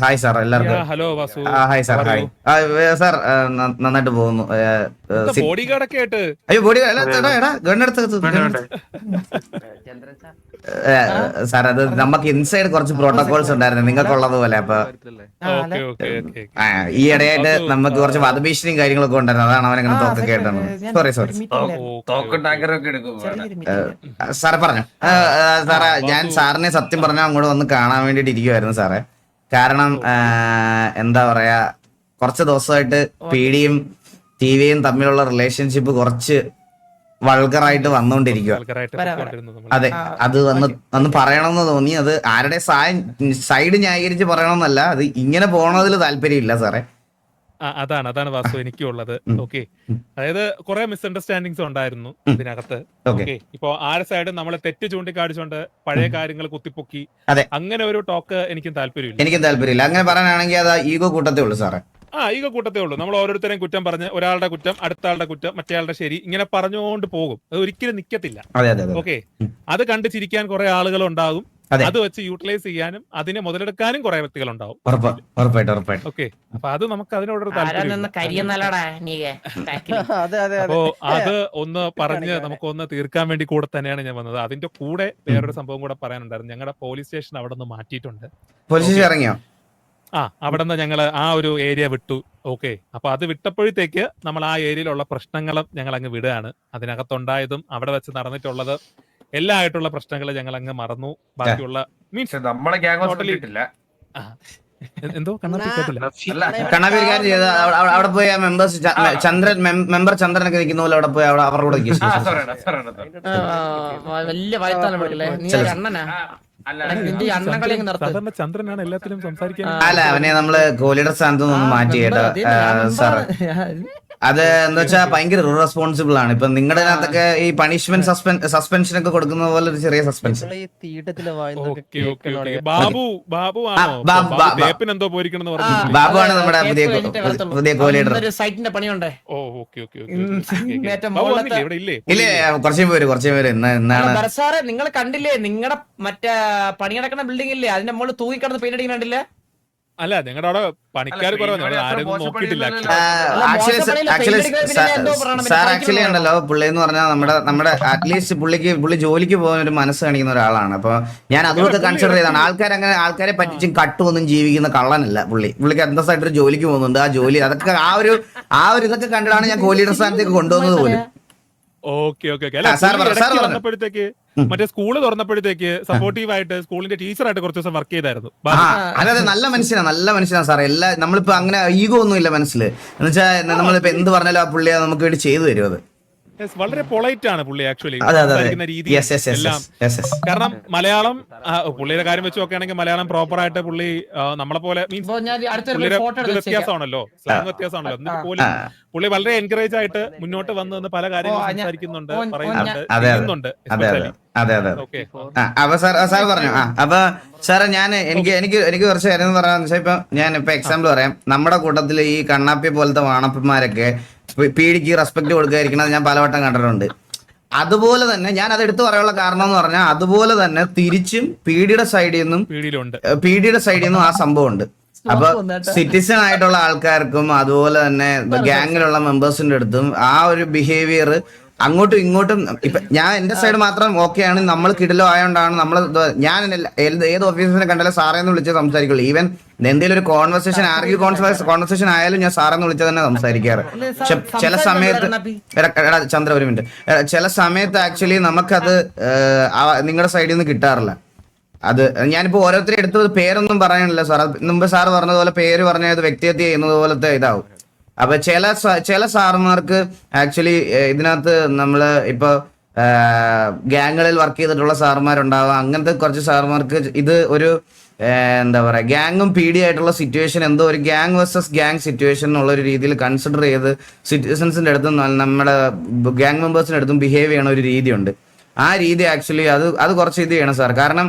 Hi sir എല്ലാവർക്കും. Hello Vasu. ആ, hi sir hi. Sir നന്നായിട്ട് പോകുന്നു. ബോഡി ഗാർഡ് ഒക്കെ ആയിട്ട്. അയ്യോ ബോഡി ഗാർഡ് എടാ എടാ ഗണ്ണെടുത്ത് സാർ അത് നമുക്ക് ഇൻസൈഡ് കുറച്ച് പ്രോട്ടോകോൾസ് ഉണ്ടായിരുന്നു. നിങ്ങൾക്കുള്ളത് പോലെ അപ്പൊ ഓക്കെ ഓക്കെ ഓക്കെ ഈ ഇടയായിട്ട് നമുക്ക് കുറച്ച് വധഭീഷണിയും കാര്യങ്ങളൊക്കെ ഉണ്ടായിരുന്നു. അതാണ് അവൻ അങ്ങനെ തോക്ക് ആയിട്ടാണ് സോറി സോറി സാറെ പറഞ്ഞു. സാറേ ഞാൻ സാറിനെ സത്യം പറഞ്ഞാൽ അങ്ങോട്ട് വന്ന് കാണാൻ വേണ്ടിട്ട് ഇരിക്കുവായിരുന്നു സാറേ. കാരണം എന്താ പറയാ കുറച്ച് ദിവസമായിട്ട് പീഡിയും ടി വിയും തമ്മിലുള്ള റിലേഷൻഷിപ്പ് കുറച്ച് വൾഗറായിട്ട് വന്നുകൊണ്ടിരിക്കുക. അതെ അത് വന്ന് വന്ന് പറയണമെന്ന് തോന്നി. അത് ആരുടെ സൈഡ് ന്യായീകരിച്ച് പറയണമെന്നല്ല. അത് ഇങ്ങനെ പോണതിൽ താല്പര്യമില്ല സാറേ. അതാണ് അതാണ് വാസു എനിക്കും ഉള്ളത് ഓക്കെ അതായത് കുറെ മിസ്അണ്ടർസ്റ്റാൻഡിങ്സ് ഉണ്ടായിരുന്നു ഇതിനകത്ത്. ഓക്കെ ഇപ്പൊ ആരെ സൈഡ് നമ്മളെ തെറ്റ് ചൂണ്ടിക്കാണിച്ചുകൊണ്ട് പഴയ കാര്യങ്ങൾ കുത്തിപ്പൊക്കി. അങ്ങനെ ഒരു ടോക്ക് എനിക്കും താല്പര്യമില്ല. എനിക്കും താല്പര്യമില്ല. അങ്ങനെ പറയാനാണെങ്കിൽ അത് ഈഗോ കൂട്ടത്തേ ഉള്ളൂ സാറേ. ആ ഈഗോ കൂട്ടത്തേ ഉള്ളൂ. നമ്മൾ ഓരോരുത്തരെയും കുറ്റം പറഞ്ഞ് ഒരാളുടെ കുറ്റം അടുത്ത ആളുടെ കുറ്റം മറ്റേ ആളുടെ ശരി ഇങ്ങനെ പറഞ്ഞുകൊണ്ട് പോകും. അത് ഒരിക്കലും നിക്കത്തില്ല. ഓക്കെ അത് കണ്ട് ചിരിക്കാൻ കുറെ ആളുകൾ ഉണ്ടാകും അതെ. അത് വെച്ച് യൂട്ടിലൈസ് ചെയ്യാനും അതിനെ മുതലെടുക്കാനും കുറെ വ്യക്തികൾ ഉണ്ടാവും. ഓക്കെ അപ്പൊ അത് നമുക്ക് അതിനോടൊരു താല്പര്യം അപ്പോ അത് ഒന്ന് പറഞ്ഞ് നമുക്കൊന്ന് തീർക്കാൻ വേണ്ടി കൂടെ തന്നെയാണ് ഞാൻ വന്നത്. അതിന്റെ കൂടെ വേറൊരു സംഭവം കൂടെ പറയാനുണ്ടായിരുന്നു. ഞങ്ങളുടെ പോലീസ് സ്റ്റേഷൻ അവിടെ നിന്ന് മാറ്റിയിട്ടുണ്ട്. പോലീസ് സ്റ്റേഷൻ ഇറങ്ങിയോ? ആ അവിടെ നിന്ന് ഞങ്ങൾ ആ ഒരു ഏരിയ വിട്ടു. ഓക്കെ അപ്പൊ അത് വിട്ടപ്പോഴത്തേക്ക് നമ്മൾ ആ ഏരിയയിലുള്ള പ്രശ്നങ്ങളും ഞങ്ങൾ അങ്ങ് വിടുകയാണ്. അതിനകത്തുണ്ടായതും അവിടെ വെച്ച് നടന്നിട്ടുള്ളത് എല്ലാ ആയിട്ടുള്ള പ്രശ്നങ്ങൾ ഞങ്ങൾ അങ്ങ് മറന്നു ബാക്കിയുള്ള മീൻസ് നമ്മളെ ഗ്യാങ് Totally. എന്തോ കണ്ണാപ്പി കാര്യം ചെയ്ത് അവിടെ- പോയി ആ മെമ്പേഴ്സ് ചന്ദ്രൻ മെമ്പർ ചന്ദ്രനൊക്കെ നിൽക്കുന്ന പോലെ അവിടെ പോയി അവിടെ അവരുടെ വലിയ വയത്താളം വിളിക്കല്ലേ നീ അണ്ണനാ? ചന്ദ്രനാണ് എല്ലാത്തിലും സംസാരിക്കാൻ അല്ല അവനെ നമ്മൾ കോഹ്ലിയുടെ സ്ഥാനത്ത് നിന്ന് മാറ്റി കേട്ടോ സാറ്. അത് എന്താ വെച്ചാൽ ഭയങ്കര റെസ്പോൺസിബിൾ ആണ്. ഇപ്പൊ നിങ്ങളുടെ അകത്തൊക്കെ ഈ പണിഷ്മെന്റ് സസ്പെൻഷൻ ഒക്കെ കൊടുക്കുന്ന പോലെ ഒരു ചെറിയ സസ്പെൻഷൻ ബാബു ബാബു ആണോ? നമ്മുടെ പുതിയ പുതിയ ഇല്ലേ? കുറച്ചു പേര് കുറച്ചേ പേര്. എന്നാണ് ഇന്നാണ്. ബർസാറെ നിങ്ങൾ കണ്ടില്ലേ? നിങ്ങളുടെ മറ്റേ പണി നടക്കുന്ന ബിൽഡിംഗ് ഇല്ലേ? അതിന്റെ മുകളിൽ തൂങ്ങിക്കിടന്ന് പെയിന്റ് അടിക്കുന്ന കണ്ടില്ലേ? അല്ല നിങ്ങളുടെ അവിടെ പണിക്കാർ കുറവാണ് ആരും നോക്കിയിട്ടില്ല. സാർ ആക്ച്വലി ഉണ്ടല്ലോ പുള്ളി എന്ന് പറഞ്ഞാൽ നമ്മുടെ നമ്മുടെ അറ്റ്ലീസ്റ്റ് പുള്ളിക്ക് പുള്ളി ജോലിക്ക് പോകാൻ ഒരു മനസ്സ് കാണിക്കുന്ന ഒരാളാണ്. അപ്പൊ ഞാൻ അതുമൊക്കെ കൺസിഡർ ചെയ്താണ് ആൾക്കാർ അങ്ങനെ ആൾക്കാരെ പറ്റിച്ചും കട്ടുമൊന്നും ജീവിക്കുന്ന കള്ളനല്ല പുള്ളി. പുള്ളിക്ക് അന്തസ്സായിട്ട് ഒരു ജോലിക്ക് പോകുന്നുണ്ട്. ആ ജോലി അതൊക്കെ ആ ഒരു ആ ഒരു ഇതൊക്കെ കണ്ടിട്ടാണ് ഞാൻ കോഹ്ലിയുടെ സ്ഥാനത്തേക്ക് കൊണ്ടുവന്നത് പോലും. Okay okay okay. വന്നപ്പോഴത്തേക്ക് മറ്റേ സ്കൂൾ തുറന്നപ്പോഴത്തേക്ക് സപ്പോർട്ടീവ് ആയിട്ട് സ്കൂളിന്റെ ടീച്ചറായിട്ട് കുറച്ച് ദിവസം വർക്ക് ചെയ്തായിരുന്നു. അതെ നല്ല മനുഷ്യനാണ് നല്ല മനുഷ്യനാണ് സാറേ. എല്ലാ നമ്മളിപ്പോ അങ്ങനെ ഈഗോ ഒന്നും ഇല്ല മനസ്സിൽ എന്ന് വെച്ചാൽ നമ്മളിപ്പോ എന്ത് പറഞ്ഞാലും ആ പുള്ളിയെ നമുക്ക് വേണ്ടി ചെയ്തു തരും അത്. വളരെ പൊളൈറ്റ് ആണ് പുള്ളി ആക്ച്വലി സംസാരിക്കുന്ന രീതി എല്ലാം. കാരണം മലയാളം പുള്ളിയുടെ കാര്യം വെച്ച് നോക്കുകയാണെങ്കിൽ മലയാളം പ്രോപ്പർ ആയിട്ട് പുള്ളി നമ്മളെ പോലെ മീൻസ്. വ്യത്യാസമാണല്ലോ. സ്ലാങ് വ്യത്യാസമാണല്ലോ. എന്നിട്ട് പോലും പുള്ളി വളരെ എൻകറേജ് ആയിട്ട് മുന്നോട്ട് വന്ന് നിന്ന് പല കാര്യങ്ങളും സംസാരിക്കുന്നുണ്ട് പറയുന്നുണ്ട് അതെ, അതെ. ചെയ്യുന്നുണ്ട് അതെ അതെ. അതെ അതെ അപ്പൊ സാർ സാർ പറഞ്ഞു. ആ അപ്പൊ സാറേ ഞാൻ എനിക്ക് എനിക്ക് എനിക്ക് കുറച്ച് കാര്യം പറയാന്ന് വെച്ചാൽ ഇപ്പൊ ഞാൻ ഇപ്പൊ എക്സാമ്പിൾ പറയാം. നമ്മുടെ കൂട്ടത്തിൽ ഈ കണ്ണാപ്പി പോലത്തെ വാണപ്പന്മാരൊക്കെ പീഡിക്ക് റെസ്പെക്ട് കൊടുക്കാതിരിക്കണത് ഞാൻ പലവട്ടം കണ്ടിട്ടുണ്ട്. അതുപോലെ തന്നെ ഞാൻ അത് എടുത്തു പറയാനുള്ള കാരണം എന്ന് പറഞ്ഞാൽ അതുപോലെ തന്നെ തിരിച്ചും പീഡിയുടെ സൈഡിൽ നിന്നും പീടിയിലുണ്ട് പീഡിയുടെ സൈഡിൽ നിന്നും ആ സംഭവം ഉണ്ട് അപ്പൊ സിറ്റിസൺ ആയിട്ടുള്ള ആൾക്കാർക്കും അതുപോലെ തന്നെ ഗ്യാങ്ങിലുള്ള മെമ്പേഴ്സിന്റെ അടുത്തും ആ ഒരു ബിഹേവിയർ അങ്ങോട്ടും ഇങ്ങോട്ടും ഇപ്പൊ ഞാൻ എന്റെ സൈഡ് മാത്രം ഓക്കെയാണ് നമ്മൾ കിടലോ ആയതുകൊണ്ടാണ് നമ്മൾ ഞാൻ ഏത് ഓഫീസറിനെ ഓഫീസിനെ കണ്ടാലും സാറേ എന്ന് വിളിച്ച് സംസാരിക്കുള്ളൂ. ഈവൻ എന്തെങ്കിലും ഒരു കോൺവെർസേഷൻ ആർഗ്യൂ കോൺവെർസേഷൻ ആയാലും ഞാൻ സാറെന്ന് വിളിച്ച് തന്നെ സംസാരിക്കാറ്. പക്ഷെ ചില സമയത്ത് ചന്ദ്ര ഒരു മിനിറ്റ് ചില സമയത്ത് ആക്ച്വലി നമുക്കത് നിങ്ങളുടെ സൈഡിൽ നിന്ന് കിട്ടാറില്ല. അത് ഞാനിപ്പോ ഓരോരുത്തരെ എടുത്തത് പേരൊന്നും പറയാനില്ല സാർ മുമ്പ് സാർ പറഞ്ഞതുപോലെ പേര് പറഞ്ഞത് വ്യക്തിഹത്യ ചെയ്യുന്നത് പോലത്തെ ഇതാവും. അപ്പൊ ചില ചില സാറുമാർക്ക് ആക്ച്വലി ഇതിനകത്ത് നമ്മൾ ഇപ്പൊ ഗ്യാങ്ങുകളിൽ വർക്ക് ചെയ്തിട്ടുള്ള സാറന്മാരുണ്ടാവാം അങ്ങനത്തെ കുറച്ച് സാറുമാർക്ക് ഇത് ഒരു എന്താ പറയാ ഗ്യാങ്ങും പീഡി ആയിട്ടുള്ള സിറ്റുവേഷൻ എന്തോ ഒരു ഗ്യാങ് വേഴ്സസ് ഗ്യാങ് സിറ്റുവേഷൻ എന്നുള്ള ഒരു രീതിയിൽ കൺസിഡർ ചെയ്ത് സിറ്റിസൺസിന്റെ അടുത്തും നമ്മുടെ ഗ്യാങ് മെമ്പേഴ്സിന്റെ അടുത്തും ബിഹേവ് ചെയ്യണ ഒരു രീതിയുണ്ട്. ആ രീതി ആക്ച്വലി അത് അത് കുറച്ച് ഇത് ചെയ്യണം സാർ. കാരണം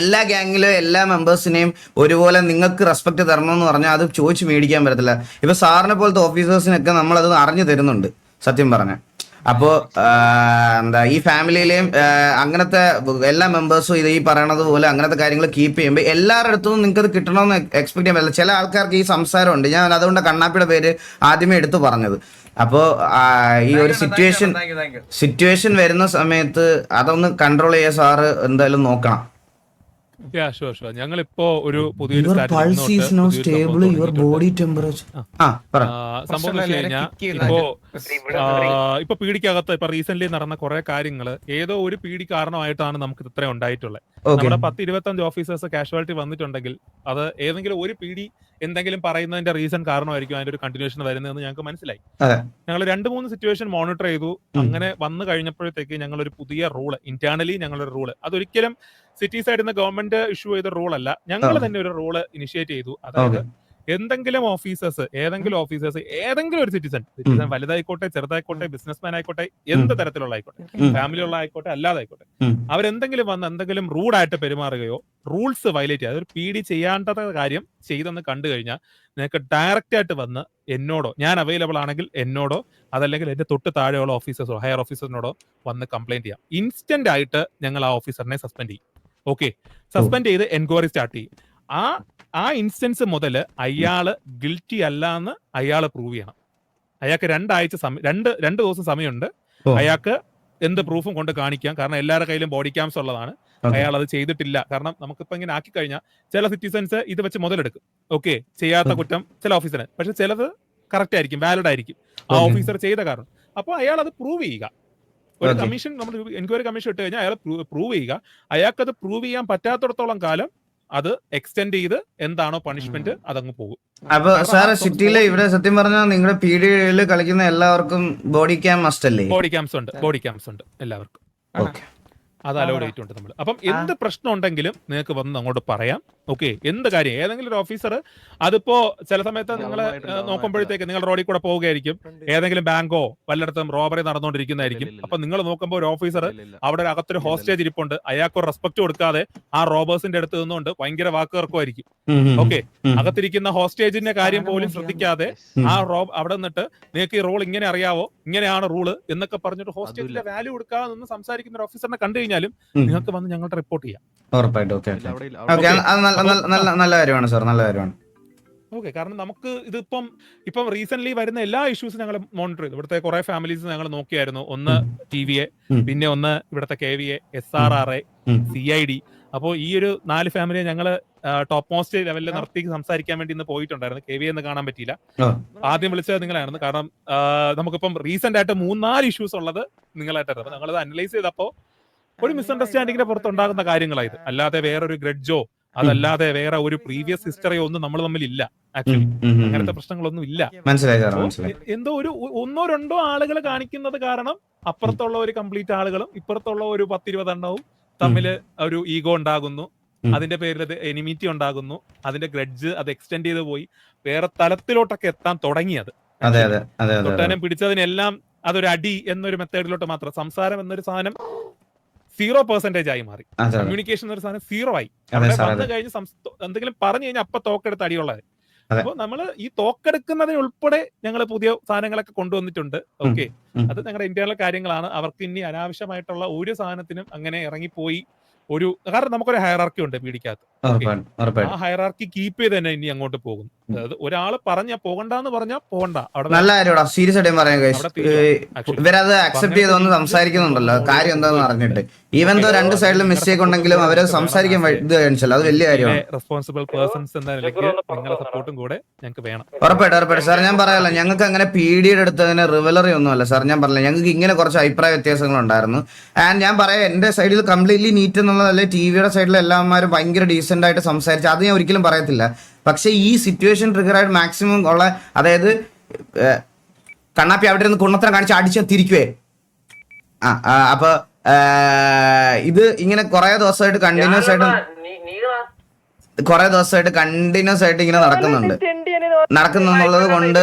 എല്ലാ ഗ്യാങ്ങിലും എല്ലാ മെമ്പേഴ്സിനെയും ഒരുപോലെ നിങ്ങൾക്ക് റെസ്പെക്ട് എന്ന് പറഞ്ഞാൽ അത് ചോദിച്ച് മേടിക്കാൻ പറ്റത്തില്ല. ഇപ്പൊ സാറിനെ പോലത്തെ ഓഫീസേഴ്സിനൊക്കെ നമ്മൾ അത് അറിഞ്ഞു തരുന്നുണ്ട് സത്യം പറഞ്ഞ. അപ്പോ എന്താ ഈ ഫാമിലിയിലെയും അങ്ങനത്തെ എല്ലാ മെമ്പേഴ്സും ഇത് ഈ പറയണത് പോലെ അങ്ങനത്തെ കാര്യങ്ങൾ കീപ്പ് ചെയ്യുമ്പോൾ എല്ലാവരുടെ അടുത്തും നിങ്ങൾക്ക് അത് കിട്ടണമെന്ന് എക്സ്പെക്ട് ചെയ്യാൻ പറ്റില്ല ചില ആൾക്കാർക്ക് ഈ സംസാരമുണ്ട്. ഞാൻ അതുകൊണ്ട് കണ്ണാപ്പിയുടെ പേര് ആദ്യമേ എടുത്തു പറഞ്ഞത്. അപ്പോ ഈ ഒരു സിറ്റുവേഷൻ സിറ്റുവേഷൻ വരുന്ന സമയത്ത് അതൊന്ന് കൺട്രോൾ ചെയ്യാൻ സാറ് എന്തായാലും നോക്കണം. യാ ഷുവർ ഷുവർ ഞങ്ങളിപ്പോ ഒരു പുതിയൊരു pulse is no stable your. Body temperature ആ പറ. സംഭവം വെച്ച് കഴിഞ്ഞാൽ ഇപ്പോ ഇപ്പൊ പീഡിക്കകത്ത് ഇപ്പൊ റീസെന്റ് നടന്ന കുറെ കാര്യങ്ങൾ ഏതോ ഒരു പീഡി കാരണമായിട്ടാണ് നമുക്ക് ഇത്ര ഉണ്ടായിട്ടുള്ളത്. നമ്മുടെ പത്ത് ഇരുപത്തഞ്ച് ഓഫീസേഴ്സ് കാഷ്വാലിറ്റി വന്നിട്ടുണ്ടെങ്കിൽ അത് ഏതെങ്കിലും ഒരു പീഡി എന്തെങ്കിലും പറയുന്നതിന്റെ റീസൺ കാരണമായിരിക്കും അതിന്റെ ഒരു കണ്ടിന്യൂഷൻ വരുന്നതെന്ന് ഞങ്ങൾക്ക് മനസ്സിലായി. അതെ. ഞങ്ങൾ രണ്ട് മൂന്ന് സിറ്റുവേഷൻ മോണിറ്റർ ചെയ്തു. അങ്ങനെ വന്നു കഴിഞ്ഞപ്പോഴത്തേക്ക് ഞങ്ങൾ ഒരു പുതിയ റൂൾ ഇന്റേണലി ഞങ്ങളൊരു റൂൾ അതൊരിക്കലും സിറ്റി സൈഡിൽ നിന്ന് ഗവൺമെന്റ് ഇഷ്യൂ ചെയ്ത റൂൾ അല്ല. ഞങ്ങൾ തന്നെ ഒരു റൂൾ ഇനിഷ്യേറ്റ് ചെയ്തു. അതായത് എന്തെങ്കിലും ഓഫീസേഴ്സ് ഏതെങ്കിലും ഓഫീസേഴ്സ് ഏതെങ്കിലും ഒരു സിറ്റിസൺ സിറ്റിസൺ വലുതായിക്കോട്ടെ ചെറുതായിക്കോട്ടെ ബിസിനസ്മാൻ ആയിക്കോട്ടെ എന്ത് തരത്തിലുള്ള ആയിക്കോട്ടെ ഫാമിലി ഉള്ള ആയിക്കോട്ടെ അല്ലാതെ ആയിക്കോട്ടെ. അവരെന്തെങ്കിലും വന്ന് എന്തെങ്കിലും റൂഡായിട്ട് പെരുമാറുകയോ റൂൾസ് വയലേറ്റ് ചെയ്യുക അതൊരു പി ഡി ചെയ്യേണ്ടത് കാര്യം ചെയ്തെന്ന് കണ്ടു കഴിഞ്ഞാൽ നിങ്ങൾക്ക് ഡയറക്റ്റ് ആയിട്ട് വന്ന് എന്നോടോ ഞാൻ അവൈലബിൾ ആണെങ്കിൽ എന്നോടോ അതല്ലെങ്കിൽ എന്റെ തൊട്ട് താഴെയുള്ള ഓഫീസേഴ്സോ ഹയർ ഓഫീസറിനോടോ വന്ന് കംപ്ലൈന്റ് ചെയ്യാം. ഇൻസ്റ്റന്റ് ആയിട്ട് ഞങ്ങൾ ആ ഓഫീസറിനെ സസ്പെൻഡ് ചെയ്യും. ഓക്കെ സസ്പെൻഡ് ചെയ്ത് എൻക്വയറി സ്റ്റാർട്ട് ചെയ്യും. ആ ആ ഇൻസ്റ്റൻസ് മുതൽ അയാൾ ഗിൽറ്റി അല്ല എന്ന് അയാൾ പ്രൂവ് ചെയ്യണം. അയാൾക്ക് രണ്ടാഴ്ച സമയം രണ്ട് രണ്ട് ദിവസം സമയമുണ്ട്. അയാൾക്ക് എന്ത് പ്രൂഫും കൊണ്ട് കാണിക്കാം. കാരണം എല്ലാവരുടെ കയ്യിലും ബോഡി ക്യാംസ് ഉള്ളതാണ്. അയാൾ അത് ചെയ്തിട്ടില്ല. കാരണം നമുക്കിപ്പോ ഇങ്ങനെ ആക്കി കഴിഞ്ഞാൽ ചില സിറ്റിസൺസ് ഇത് വെച്ച് മുതലെടുക്കും. ഓക്കെ ചെയ്യാത്ത കുറ്റം ചില ഓഫീസറിന് പക്ഷെ ചിലത് കറക്റ്റ് ആയിരിക്കും വാലിഡ് ആയിരിക്കും. ആ ഓഫീസർ ചെയ്ത കാരണം. അപ്പൊ അയാൾ അത് പ്രൂവ് ചെയ്യുക. ഒരു. കമ്മീഷൻ നമ്മൾ എൻക്വയറി കമ്മീഷൻ ഇട്ട് കഴിഞ്ഞാൽ അയാൾ പ്രൂവ് ചെയ്യുക. അയാൾക്കത് പ്രൂവ് ചെയ്യാൻ പറ്റാത്തടത്തോളം കാലം അത് എക്സ്റ്റെൻഡ് ചെയ്ത് എന്താണോ പണിഷ്മെന്റ് അതങ്ങ് പോകും. അപ്പൊ സാർ സിറ്റിയിലെ ഇവിടെ സത്യം പറഞ്ഞാൽ നിങ്ങളുടെ പി ഡി കളിക്കുന്ന എല്ലാവർക്കും ബോഡി ക്യാം മസ്റ്റ് അല്ലേ ബോഡി ക്യാംസ് ഉണ്ട് ബോഡി ക്യാംസ് ഉണ്ട് എല്ലാവർക്കും. ഓക്കെ അത് അലോഡ് ചെയ്തിട്ടുണ്ട് നമ്മൾ അപ്പം എന്ത് പ്രശ്നം ഉണ്ടെങ്കിലും നിങ്ങൾക്ക് വന്ന് അങ്ങോട്ട് പറയാം. ഓക്കെ എന്ത് കാര്യം? ഏതെങ്കിലും ഒരു ഓഫീസർ അതിപ്പോ ചില സമയത്ത് നിങ്ങൾ നോക്കുമ്പോഴത്തേക്ക് നിങ്ങൾ റോഡിൽ കൂടെ പോവുകയായിരിക്കും. ഏതെങ്കിലും ബാങ്കോ വല്ലയിടത്തും റോബറി നടന്നുകൊണ്ടിരിക്കുന്നതായിരിക്കും. അപ്പൊ നിങ്ങൾ നോക്കുമ്പോൾ ഒരു ഓഫീസർ അവിടെ ഒരു അകത്തൊരു ഹോസ്റ്റേജ് ഇരിപ്പുണ്ട്. അയാൾക്ക് ഒരു റെസ്പെക്ട് കൊടുക്കാതെ ആ റോബേഴ്സിന്റെ അടുത്ത് നിന്നുകൊണ്ട് ഭയങ്കര വാക്കുകർക്കുമായിരിക്കും. ഓക്കെ അകത്തിരിക്കുന്ന ഹോസ്റ്റേജിന്റെ കാര്യം പോലും ശ്രദ്ധിക്കാതെ ആ റോബ് അവിടെ നിന്നിട്ട് നിങ്ങൾക്ക് ഈ റൂൾ ഇങ്ങനെ അറിയാവോ? ഇങ്ങനെയാണ് റൂൾ എന്നൊക്കെ പറഞ്ഞിട്ട് ഹോസ്റ്റേജിന്റെ വാല്യൂ കൊടുക്കാതെ നിന്ന് സംസാരിക്കുന്ന ഒരു ഓഫീസറിനെ കണ്ടു കഴിഞ്ഞാലും നിങ്ങൾക്ക് വന്ന് ഞങ്ങളുടെ റിപ്പോർട്ട് ചെയ്യാം. ഉറപ്പായിട്ടും. Okay okay. നല്ല കാര്യമാണ് സാർ നല്ല കാര്യമാണ്. ഓക്കെ കാരണം നമുക്ക് ഇതിപ്പം ഇപ്പം റീസെന്റ് വരുന്ന എല്ലാ ഇഷ്യൂസും ഞങ്ങൾ മോണിറ്റർ ചെയ്തു. ഇവിടുത്തെ കുറെ ഫാമിലീസ് ഞങ്ങൾ നോക്കിയായിരുന്നു. ഒന്ന് ടി വി എ പിന്നെ ഒന്ന് ഇവിടുത്തെ K V A S R R A C I D അപ്പോൾ ഈ ഒരു നാല് ഫാമിലിയെ ഞങ്ങൾ ടോപ്പ് മോസ്റ്റ് ലെവലിൽ നിർത്തി സംസാരിക്കാൻ വേണ്ടി ഇന്ന് പോയിട്ടുണ്ടായിരുന്നു. കെ വി എന്ന് കാണാൻ പറ്റിയില്ല. ആദ്യം വിളിച്ചത് നിങ്ങളായിരുന്നു. കാരണം നമുക്കിപ്പം റീസെന്റ് ആയിട്ട് മൂന്നാൽ ഇഷ്യൂസ് ഉള്ളത് നിങ്ങളായിട്ടായിരുന്നു. അപ്പൊ ഞങ്ങളത് അനലൈസ് ചെയ്തപ്പോ ഒരു മിസ്അണ്ടർസ്റ്റാൻഡിങ്ങിന്റെ പുറത്തുണ്ടാകുന്ന കാര്യങ്ങളായത് അല്ലാതെ വേറെ ഒരു ഗ്രഡ്ജോ അതല്ലാതെ വേറെ ഒരു പ്രീവിയസ് ഹിസ്റ്ററിയോ ഒന്നും നമ്മൾ തമ്മിൽ ഇല്ല ആക്ച്വലി. അങ്ങനത്തെ പ്രശ്നങ്ങളൊന്നും ഇല്ല. എന്തോ ഒരു ഒന്നോ രണ്ടോ ആളുകൾ കാണിക്കുന്നത് കാരണം അപ്പുറത്തുള്ള ഒരു കംപ്ലീറ്റ് ആളുകളും ഇപ്പുറത്തുള്ള ഒരു പത്തിരുപതെണ്ണവും തമ്മിൽ ഒരു ഈഗോ ഉണ്ടാകുന്നു. അതിന്റെ പേരിൽ അത് എനിമിറ്റി ഉണ്ടാകുന്നു. അതിന്റെ ഗ്രഡ്ജ് അത് എക്സ്റ്റെൻഡ് ചെയ്ത് പോയി. വേറെ തലത്തിലോട്ടൊക്കെ എത്താൻ തുടങ്ങിയത് തൊട്ടാനും പിടിച്ചതിനെല്ലാം അതൊരു അടി എന്നൊരു മെത്തേഡിലോട്ട് മാത്രം. സംസാരം എന്നൊരു സാധനം സീറോ പെർസെന്റേജ് ആയി മാറി. കമ്മ്യൂണിക്കേഷൻ എന്നൊരു സാധനം സീറോ ആയി. വന്നു കഴിഞ്ഞ് എന്തെങ്കിലും പറഞ്ഞു കഴിഞ്ഞാൽ അപ്പൊ തോക്കെടുത്ത് അടിയുള്ളത് അപ്പോൾ അപ്പൊ നമ്മൾ ഈ തോക്കെടുക്കുന്നതിന് ഉൾപ്പെടെ ഞങ്ങൾ പുതിയ സാധനങ്ങളൊക്കെ കൊണ്ടുവന്നിട്ടുണ്ട്. ഓക്കെ. അത് ഞങ്ങളുടെ ഇന്ത്യയിലെ കാര്യങ്ങളാണ്. അവർക്ക് ഇനി അനാവശ്യമായിട്ടുള്ള ഒരു സാധനത്തിനും അങ്ങനെ ഇറങ്ങിപ്പോയി ഒരു കാരണം നമുക്കൊരു ഹയറാർക്കി ഉണ്ട് പീഡിക്കകത്ത് ആ ഹയറാർക്കി കീപ്പ് ചെയ്ത് തന്നെ ഇനി അങ്ങോട്ട് പോകും അതായത് ഒരാൾ പറഞ്ഞ പോകണ്ടെന്ന് പറഞ്ഞാ പോകണ്ട. അവിടെ നല്ല കാര്യമാടാ സീരിയസ് ആയിട്ട് ഞാൻ പറയാം guys. അവിടെ തീരുവാ. ഇവരത് അക്സെപ്റ്റ് ചെയ്ത് വന്ന് സംസാരിക്കുന്നുണ്ടല്ലോ. കാര്യം എന്താന്ന് അറിഞ്ഞിട്ട്. ഈവൻ ദോ രണ്ട് സൈഡിലും മിസ്റ്റേക്ക് ഉണ്ടെങ്കിലും അവർ സംസാരിക്കാൻ ഇത് കാണിച്ചല്ലോ. അത് വലിയ കാര്യമാണ്. റെസ്പോൺസിബിൾ പേഴ്സൺസ് എന്ന നിലയ്ക്ക് നിങ്ങളുടെ സപ്പോർട്ടും കൂടെ ഞങ്ങൾക്ക് വേണം. ഉറപ്പായിട്ട് ഉറപ്പായിട്ട്. സാർ ഞാൻ പറയാലോ ഞങ്ങൾക്ക് അങ്ങനെ പി ഡിയുടെ അടുത്ത് അങ്ങനെ റിവലറി ഒന്നുമല്ല. സാർ ഞാൻ പറഞ്ഞില്ല ഞങ്ങൾക്ക് ഇങ്ങനെ കുറച്ച് അഭിപ്രായ വ്യത്യാസങ്ങൾ ഉണ്ടായിരുന്നു. ആൻഡ് ഞാൻ പറയാം എന്റെ സൈഡിൽ കംപ്ലീറ്റ്ലി നീറ്റ് എന്നുള്ളതല്ലേ ടി വിയുടെ സൈഡിൽ എല്ലാവരും ഭയങ്കര ഡീസെന്റ് ആയിട്ട് സംസാരിച്ചു അത് ഞാൻ ഒരിക്കലും പറയത്തില്ല. പക്ഷേ ഈ സിറ്റുവേഷൻ ട്രിഗർ ആയിട്ട് മാക്സിമം ഉള്ള അതായത് കണ്ണാപ്പി അവിടെ നിന്ന് കുണ്ണത്തരം കാണിച്ച് അടിച്ച് തിരിക്കുവേ. ആ ആ, അപ്പൊ ഇത് ഇങ്ങനെ കുറെ ദിവസമായിട്ട് കണ്ടിന്യൂസ് ആയിട്ട് കുറെ ദിവസമായിട്ട് കണ്ടിന്യൂസ് ആയിട്ട് ഇങ്ങനെ നടക്കുന്നുണ്ട്. നടക്കുന്നുള്ളത് കൊണ്ട്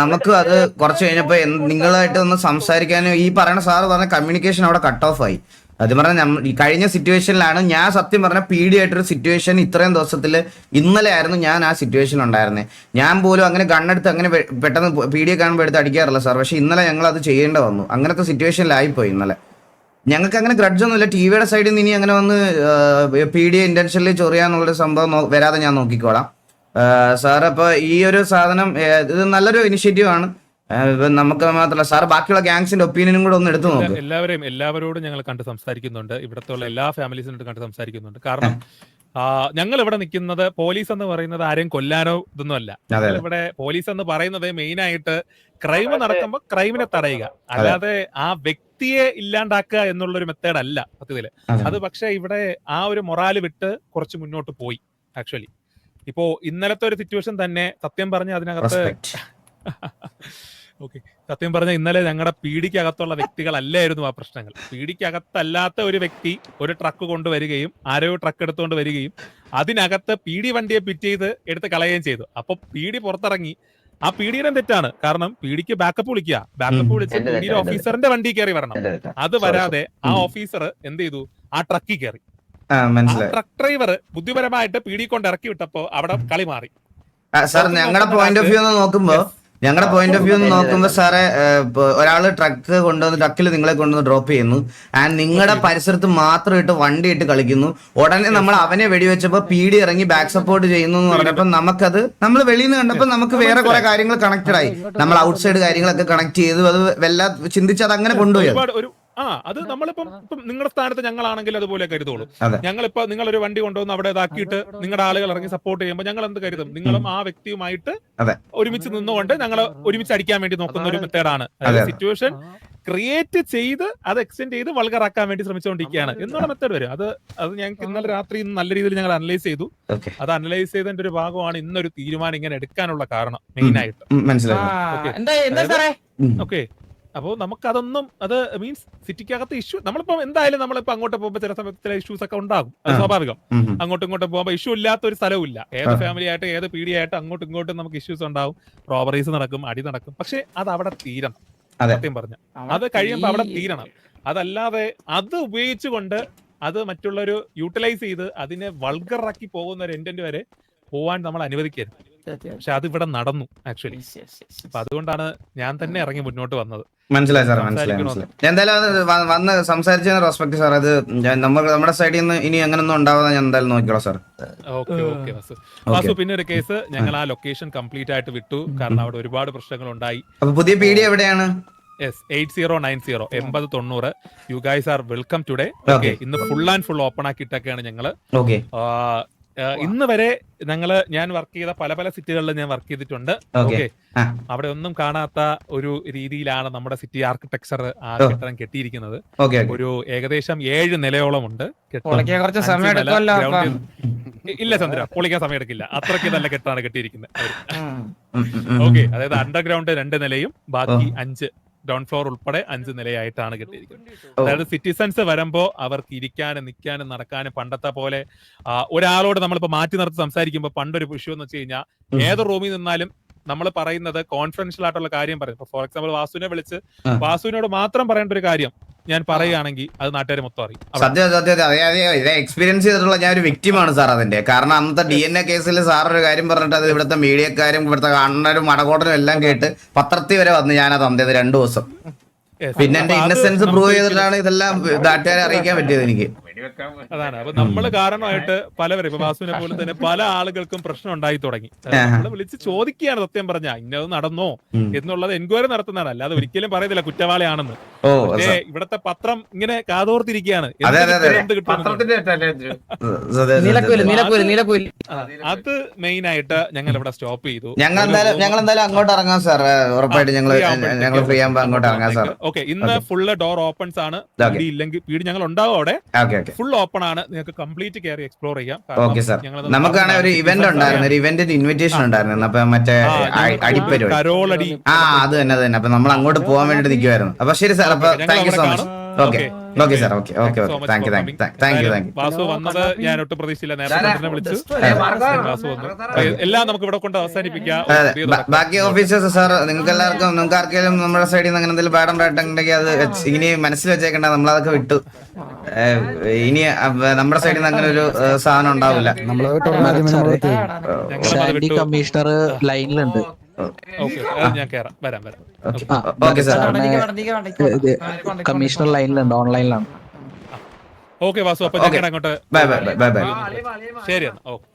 നമുക്ക് അത് കുറച്ച് കഴിഞ്ഞപ്പോ നിങ്ങളായിട്ട് ഒന്ന് സംസാരിക്കാനും ഈ പറയുന്ന സാറ് പറഞ്ഞ കമ്മ്യൂണിക്കേഷൻ അവിടെ കട്ട് ഓഫ് ആയി. അത് പറഞ്ഞാൽ കഴിഞ്ഞ സിറ്റുവേഷനിലാണ് ഞാൻ സത്യം പറഞ്ഞ പീഡിയായിട്ടൊരു സിറ്റുവേഷൻ ഇത്രയും ദിവസത്തിൽ ഇന്നലെ ആയിരുന്നു ഞാൻ ആ സിറ്റുവേഷൻ ഉണ്ടായിരുന്നത് ഞാൻ പോലും അങ്ങനെ ഗണ്ണെടുത്ത് അങ്ങനെ പെട്ടെന്ന് പീഡിയെ കാണുമ്പോൾ എടുത്ത് അടിക്കാറില്ല സാർ പക്ഷേ ഇന്നലെ ഞങ്ങൾ അത് ചെയ്യേണ്ട വന്നു. അങ്ങനത്തെ സിറ്റുവേഷനിലായിപ്പോയി ഇന്നലെ. ഞങ്ങൾക്ക് അങ്ങനെ ഗ്രഡ്ജ് ഒന്നുമില്ല ടി വിയുടെ സൈഡിൽ നിന്ന് ഇനി അങ്ങനെ വന്ന് പി ഡി ഇന്റൻഷനിൽ ചൊറിയാന്നുള്ളൊരു സംഭവം വരാതെ ഞാൻ നോക്കിക്കോളാം. സാർ അപ്പോൾ ഈ ഒരു സാധനം ഇത് നല്ലൊരു ഇനിഷ്യേറ്റീവ് ആണ്. നമുക്ക് മാത്രമല്ല സാർ ബാക്കിയുള്ള ഗ്യാങ്സിന്റെ ഒപ്പീനിയനും കൂടെ ഒന്ന് എടുത്തു നോക്കാം. എല്ലാവരെയും എല്ലാവരോടും ഞങ്ങൾ കണ്ട് സംസാരിക്കുന്നുണ്ട്. ഇവിടത്തെ ഉള്ള എല്ലാ ഫാമിലീസിനോട് കണ്ട് സംസാരിക്കുന്നുണ്ട്. കാരണം ഞങ്ങൾ ഇവിടെ നിൽക്കുന്നത് പോലീസ് എന്ന് പറയുന്നത് ആരെയും കൊല്ലാനോ ഇതൊന്നും അല്ല. ഇവിടെ പോലീസ് എന്ന് പറയുന്നത് മെയിൻ ആയിട്ട് ക്രൈം നടക്കുമ്പോൾ ക്രൈമിനെ തടയുക. അല്ലാതെ ആ വ്യക്തിയെ ഇല്ലാണ്ടാക്കുക എന്നുള്ള ഒരു മെത്തേഡ് അല്ല സത്യത്തിൽ അത്. പക്ഷെ ഇവിടെ ആ ഒരു മൊറാൽ വിട്ട് കുറച്ച് മുന്നോട്ട് പോയി ആക്ച്വലി ഇപ്പോ ഇന്നലത്തെ ഒരു സിറ്റുവേഷൻ തന്നെ സത്യം പറഞ്ഞ അതിനകത്ത് ഓക്കെ. സത്യം പറഞ്ഞ ഇന്നലെ ഞങ്ങളുടെ പീഡിക്കകത്തുള്ള വ്യക്തികളല്ലായിരുന്നു ആ പ്രശ്നങ്ങൾ. പീഡിക്കകത്തല്ലാത്ത ഒരു വ്യക്തി ഒരു ട്രക്ക് കൊണ്ടുവരികയും ആരോ ട്രക്ക് എടുത്തുകൊണ്ട് വരികയും അതിനകത്ത് പീഡി വണ്ടിയെ പിറ്റ് ചെയ്ത് എടുത്ത് കളയുകയും ചെയ്തു. അപ്പൊ പീഡി പുറത്തിറങ്ങി. ആ പീഡിയുടെ തെറ്റാണ്. കാരണം പീഡിക്ക് ബാക്കപ്പ് വിളിക്കുക ബാക്കപ്പ്. വിളിച്ച് എന്റെ ഓഫീസറിന്റെ വണ്ടി കയറി വരണം. അത് വരാതെ ആ ഓഫീസർ എന്ത് ചെയ്തു? ആ ട്രക്കിൽ കയറി ട്രക്ക് ഡ്രൈവർ ബുദ്ധിപരമായിട്ട് പീഡി കൊണ്ട് ഇറക്കി വിട്ടപ്പോ അവിടെ കളി മാറി. സാർ ഞങ്ങളുടെ പോയിന്റ് ഓഫ് വ്യൂ ഒന്ന് നോക്കുമ്പോ ഞങ്ങളുടെ പോയിന്റ് ഓഫ് വ്യൂ നോക്കുമ്പോൾ സാറേ ഒരാൾ ട്രക്ക് കൊണ്ടുവന്ന് ട്രക്കിൽ നിങ്ങളെ കൊണ്ടുവന്ന് ഡ്രോപ്പ് ചെയ്യുന്നു. ആൻഡ് നിങ്ങളുടെ പരിസരത്ത് മാത്രം ഇട്ട് വണ്ടി ഇട്ട് കളിക്കുന്നു. ഉടനെ നമ്മൾ അവനെ വെടിവെച്ചപ്പോ പീടി ഇറങ്ങി ബാക്ക് സപ്പോർട്ട് ചെയ്യുന്നു എന്ന് പറഞ്ഞപ്പോൾ നമുക്കത് നമ്മൾ വെളിയിൽ നിന്ന് കണ്ടപ്പോ നമുക്ക് വേറെ കുറെ കാര്യങ്ങൾ കണക്റ്റഡ് ആയി. നമ്മൾ ഔട്ട്സൈഡ് കാര്യങ്ങളൊക്കെ കണക്ട് ചെയ്തു. അത് വല്ല ചിന്തിച്ചത് അത് അങ്ങനെ കൊണ്ടുപോയി. അത്. ഒരുപാട് ഒരു ആ അത് നമ്മളിപ്പം ഇപ്പം നിങ്ങളുടെ സ്ഥാനത്ത് ഞങ്ങളാണെങ്കിൽ അതുപോലെ കരുതുള്ളൂ. ഞങ്ങളിപ്പോ നിങ്ങളൊരു വണ്ടി കൊണ്ടുവന്ന് അവിടെ ഇതാക്കിയിട്ട് നിങ്ങളുടെ ആളുകൾ ഇറങ്ങി സപ്പോർട്ട് ചെയ്യുമ്പോൾ ഞങ്ങൾ എന്ത് കരുതും? നിങ്ങളും ആ വ്യക്തിയുമായിട്ട് ഒരുമിച്ച് നിന്നുകൊണ്ട് ഞങ്ങൾ ഒരുമിച്ച് അടിക്കാൻ വേണ്ടി നോക്കുന്ന ഒരു മെത്തേഡാണ്. സിറ്റുവേഷൻ ക്രിയേറ്റ് ചെയ്ത് അത് എക്സ്റ്റെൻഡ് ചെയ്ത് വൾഗറാക്കാൻ വേണ്ടി ശ്രമിച്ചുകൊണ്ടിരിക്കുകയാണ് എന്നുള്ള മെത്തേഡ് വരും. അത് അത് ഞങ്ങൾക്ക് ഇന്നലെ രാത്രി ഇന്ന് നല്ല രീതിയിൽ ഞങ്ങൾ അനലൈസ് ചെയ്തു. അത് അനലൈസ് ചെയ്തതിന്റെ ഒരു ഭാഗമാണ് ഇന്നൊരു തീരുമാനം ഇങ്ങനെ എടുക്കാനുള്ള കാരണം മെയിൻ ആയിട്ട്. മനസ്സിലായി. എന്താ എന്താ സാറേ? ഓക്കെ. അപ്പോൾ നമുക്കതൊന്നും അത് മീൻസ് സിറ്റിക്കകത്ത് ഇഷ്യൂ നമ്മളിപ്പോ എന്തായാലും നമ്മളിപ്പോ അങ്ങോട്ട് പോകുമ്പോൾ ചില സമയത്ത് ചില ഇഷ്യൂസ് ഒക്കെ ഉണ്ടാകും. അത്. സ്വാഭാവികം. അങ്ങോട്ടും ഇങ്ങോട്ടും പോകുമ്പോൾ ഇഷ്യൂ ഇല്ലാത്ത ഒരു സ്ഥലവും ഇല്ല ഏത് ഫാമിലി ആയിട്ട് ഏത് പീഡി ആയിട്ട് അങ്ങോട്ടും ഇങ്ങോട്ടും നമുക്ക് ഇഷ്യൂസ് ഉണ്ടാവും. റോബറീസ് നടക്കും അടി നടക്കും. പക്ഷെ അത് അവിടെ തീരണം. അതെ. സത്യം പറഞ്ഞ. അത് കഴിയുമ്പോൾ അവിടെ തീരണം. അതല്ലാതെ അത് ഉപയോഗിച്ചുകൊണ്ട് അത് മറ്റുള്ളൊരു യൂട്ടിലൈസ് ചെയ്ത് അതിനെ വൾഗറാക്കി പോകുന്ന ഒരു എൻഡന്റ് വരെ പോവാൻ നമ്മൾ അനുവദിക്കരുത്. പക്ഷെ അത് ഇവിടെ നടന്നു ആക്ച്വലി. അപ്പൊ അതുകൊണ്ടാണ് ഞാൻ തന്നെ ഇറങ്ങി മുന്നോട്ട് വന്നത്. മനസ്സിലായി സാർ മനസ്സിലായി ഞാൻ എന്തായാലും വന്ന് സംസാരിച്ച റെസ്പെക്ട് സാർ അത് നമ്മൾ നമ്മുടെ സൈഡിൽ നിന്ന് ഇനി അങ്ങനെ ഒന്നും ഉണ്ടാവാതെ ഞാൻ എന്തായാലും നോക്കിക്കോളാം സാർ ഓക്കെ ഓക്കെ വാസു. പിന്നെ ഒരു കേസ് ഞങ്ങൾ ആ ലൊക്കേഷൻ കംപ്ലീറ്റ് ആയിട്ട് വിട്ടു. കാരണം അവിടെ ഒരുപാട് പ്രശ്നങ്ങൾ ഉണ്ടായി അപ്പൊ പുതിയ പീഡി എവിടെയാണ്? Yes eight zero nine zero എൺപത് തൊണ്ണൂറ്. You guys are welcome today. ഇന്ന് ഫുൾ ആൻഡ് ഫുൾ ഓപ്പൺ ആക്കിയിട്ടൊക്കെയാണ് ഞങ്ങൾ. ഓക്കെ ആ, ആ, ഇന്ന് വരെ ഞങ്ങൾ ഞാൻ വർക്ക് ചെയ്ത പല പല സിറ്റികളിലും ഞാൻ വർക്ക് ചെയ്തിട്ടുണ്ട്. ഓക്കെ. അവിടെ ഒന്നും കാണാത്ത ഒരു രീതിയിലാണ് നമ്മുടെ സിറ്റി ആർക്കിടെക്ചർ ആ കെട്ടിടം കെട്ടിയിരിക്കുന്നത്. ഒരു ഏകദേശം ഏഴ് നിലയോളം ഉണ്ട് ഇല്ല ചന്ദ്ര പൊളിക്കാൻ സമയം എടുക്കില്ല. അത്രയ്ക്ക് നല്ല കെട്ടാണ് കെട്ടിയിരിക്കുന്നത്. ഓക്കെ അതായത് അണ്ടർഗ്രൗണ്ട് രണ്ട് നിലയും ബാക്കി അഞ്ച് ഗ്രൗണ്ട് ഫ്ലോർ ഉൾപ്പെടെ അഞ്ച് നിലയായിട്ടാണ് കെട്ടിയിരിക്കുന്നത്. അതായത് സിറ്റിസൺസ് വരുമ്പോ അവർക്ക് ഇരിക്കാനും നിൽക്കാനും നടക്കാനും പണ്ടത്തെ പോലെ ഒരാളോട് നമ്മളിപ്പോ മാറ്റി നിർത്തി സംസാരിക്കുമ്പോൾ പണ്ടൊരു വിഷയം എന്ന് വെച്ച് കഴിഞ്ഞാൽ. ഏത് റൂമിൽ നിന്നാലും നമ്മൾ പറയുന്നത് കോൺഫിഡൻഷ്യൽ ആയിട്ടുള്ള കാര്യം പറയും. ഫോർ എക്സാമ്പിൾ വാസുവിനെ വിളിച്ച്. വാസുവിനോട് മാത്രം പറയേണ്ട ഒരു കാര്യം ഞാൻ പറയുകയാണെങ്കിൽ അത് നാട്ടുകാർ മൊത്തം അറിയും. സത്യം സത്യം ഇതേ എക്സ്പീരിയൻസ് ചെയ്തിട്ടുള്ള ഞാൻ ഒരു വ്യക്തിമാണ് സാർ അതിന്റെ കാരണം അന്നത്തെ ഡി എൻ എ കേസിൽ സാർ ഒരു കാര്യം പറഞ്ഞിട്ട് അത് ഇവിടുത്തെ മീഡിയക്കാരും ഇവിടുത്തെ അണ്ണനും മടകോട്ടനും എല്ലാം കേട്ട് പത്രത്തിൽ വരെ വന്ന് ഞാനത് അന്തേത് രണ്ടു ദിവസം. പിന്നെ എന്റെ ഇന്നസെൻസ് പ്രൂവ് ചെയ്തിട്ടാണ് ഇതെല്ലാം നാട്ടുകാരെ അറിയിക്കാൻ പറ്റിയത് എനിക്ക്. അതാണ്. അപ്പൊ നമ്മൾ കാരണമായിട്ട് പലവരും ഇപ്പൊ വാസുവിനെ പോലെ തന്നെ പല ആളുകൾക്കും പ്രശ്നം ഉണ്ടായി തുടങ്ങി. നമ്മൾ വിളിച്ച് ചോദിക്കുകയാണ് സത്യം പറഞ്ഞ ഇന്നത് നടന്നോ? എന്നുള്ളത് എൻക്വയറി നടത്തുന്നതാണ്. അല്ലാതെ ഒരിക്കലും പറയുന്നില്ല കുറ്റവാളിയാണെന്ന്. പക്ഷേ ഇവിടത്തെ പത്രം ഇങ്ങനെ കാതോർത്തിരിക്കുകയാണ് അതെ, മെയിൻ ആയിട്ട് ഞങ്ങൾ ഇവിടെ സ്റ്റോപ്പ് ചെയ്തു. ഞങ്ങൾ എന്തായാലും ഞങ്ങൾ എന്തായാലും അങ്ങോട്ട് ഇറങ്ങാം സാർ ഉറപ്പായിട്ട് ഞങ്ങൾ ഞങ്ങൾ ഫ്രീ ആകുമ്പോ അങ്ങോട്ട് ഇറങ്ങാം സാർ ഓക്കെ ഇന്ന് ഫുള്ള് ഡോർ ഓപ്പൺസ് ആണ്. പീടി ഇല്ലെങ്കിൽ പീടി ഞങ്ങൾ ഉണ്ടാവും അവിടെ. Okay okay. ഫുൾ ഓപ്പൺ ആണ്. നിങ്ങൾക്ക് കംപ്ലീറ്റ് കയറി എക്സ്പ്ലോർ ചെയ്യാം. Okay sir. നമുക്ക് ഒരു ഇവന്റ് ഉണ്ടായിരുന്നു. ഒരു ഇവന്റിന്റെ ഇൻവിറ്റേഷൻ ഉണ്ടായിരുന്നു. അപ്പൊ മറ്റേ അടിപ്പരോ അടിപ്പരിപാടി. ആ അത് തന്നെ അത് തന്നെ. അപ്പൊ നമ്മൾ അങ്ങോട്ട് പോകാൻ വേണ്ടി നിൽക്കുമായിരുന്നു അപ്പൊ ശരി സാർ അപ്പൊ ഞങ്ങൾ thank you so much okay okay sir okay okay so okay thank you thank you thank you thank you Vasu വന്നത് ഞാൻ ഒട്ടും പ്രതീക്ഷയില്ല. നേരത്തെ വിളിച്ചു. വാസു വന്നു എല്ലാം നമുക്ക് ഇവിടെ കൊണ്ട് അവസാനിപ്പിക്കാം. ബാക്കി ഓഫീസേഴ്സ് സാർ നിങ്ങൾക്ക് എല്ലാവർക്കും നിങ്ങൾക്ക് ആർക്കെങ്കിലും നമ്മുടെ സൈഡിൽ നിന്ന് അങ്ങനെ എന്തെങ്കിലും ബാഡം ഉണ്ടായിട്ടുണ്ടെങ്കിൽ അത് ഇനി മനസ്സിൽ വെച്ചേക്കണ്ട നമ്മളതൊക്കെ വിട്ടു. ഇനി നമ്മുടെ സൈഡിൽ നിന്ന് അങ്ങനെ ഒരു സാധനം ഉണ്ടാവില്ല. കമ്മീഷണർ ലൈനിലുണ്ട് ഞാൻ കേറാം. വരാം വരാം. ഓക്കെ. സാർ കമ്മീഷണർ ലൈനിലുണ്ട് ഓൺലൈനിലാണ് ഓക്കെ വാസു അപ്പൊ ഞാൻ അങ്ങോട്ട് bye bye bye bye bye. ശരി എന്നാ. ഓക്കെ.